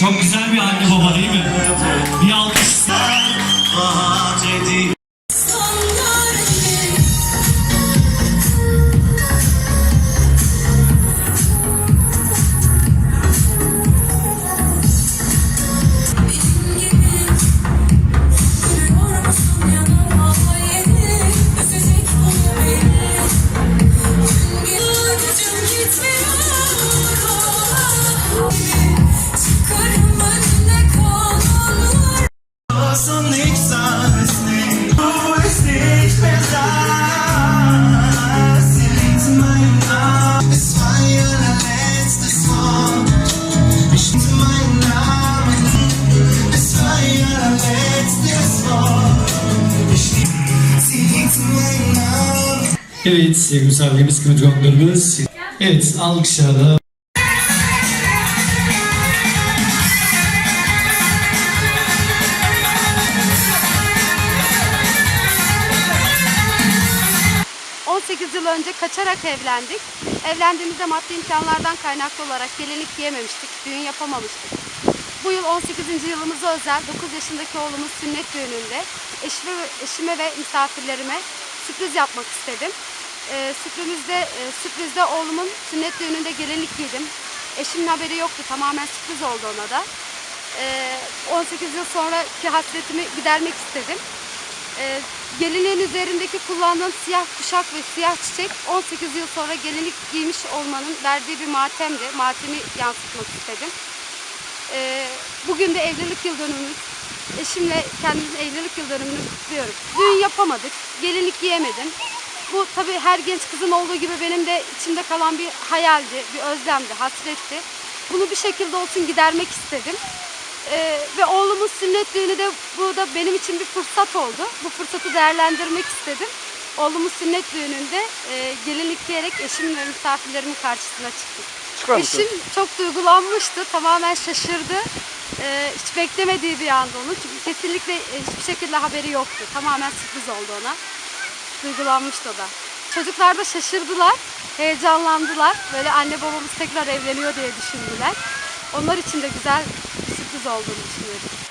Çok güzel bir anne baba değil mi? পাচে দিব Evet sevgili misafirlerimiz, kıymetli konuklarımız. Evet alkışlarla. 18 yıl önce kaçarak evlendik. Evlendiğimizde maddi imkanlardan kaynaklı olarak gelinlik giyememiştik, düğün yapamamıştık. Bu yıl 18. yılımıza özel 9 yaşındaki oğlumun sünnet düğününde eşime, eşime ve misafirlerime sürpriz yapmak istedim. Ee, sürprizde, e, sürprizde oğlumun sünnet düğününde gelinlik giydim. Eşimin haberi yoktu, tamamen sürpriz oldu ona da. Ee, 18 yıl sonraki hasretimi gidermek istedim. Ee, gelinliğin üzerindeki kullandığım siyah kuşak ve siyah çiçek 18 yıl sonra gelinlik giymiş olmanın verdiği bir matemdi. Matemi yansıtmak istedim. Ee, bugün de evlilik yıl dönümümüz. Eşimle kendimizin evlilik yıl dönümünü kutluyorum. Düğün yapamadık, gelinlik giyemedim. Bu tabii her genç kızın olduğu gibi benim de içimde kalan bir hayaldi, bir özlemdi, hasretti. Bunu bir şekilde olsun gidermek istedim. Ee, ve oğlumun sünnet düğünü de bu da benim için bir fırsat oldu. Bu fırsatı değerlendirmek istedim. Oğlumun sünnet düğününde e, gelinlik giyerek eşimin ve misafirlerimin karşısına çıktım. Eşim çok duygulanmıştı, tamamen şaşırdı. Ee, hiç beklemediği bir anda onu. Çünkü kesinlikle e, hiçbir şekilde haberi yoktu. Tamamen sürpriz oldu ona. Duygulanmıştı o da. Çocuklar da şaşırdılar, heyecanlandılar. Böyle anne babamız tekrar evleniyor diye düşündüler. Onlar için de güzel sürpriz olduğunu düşünüyorum.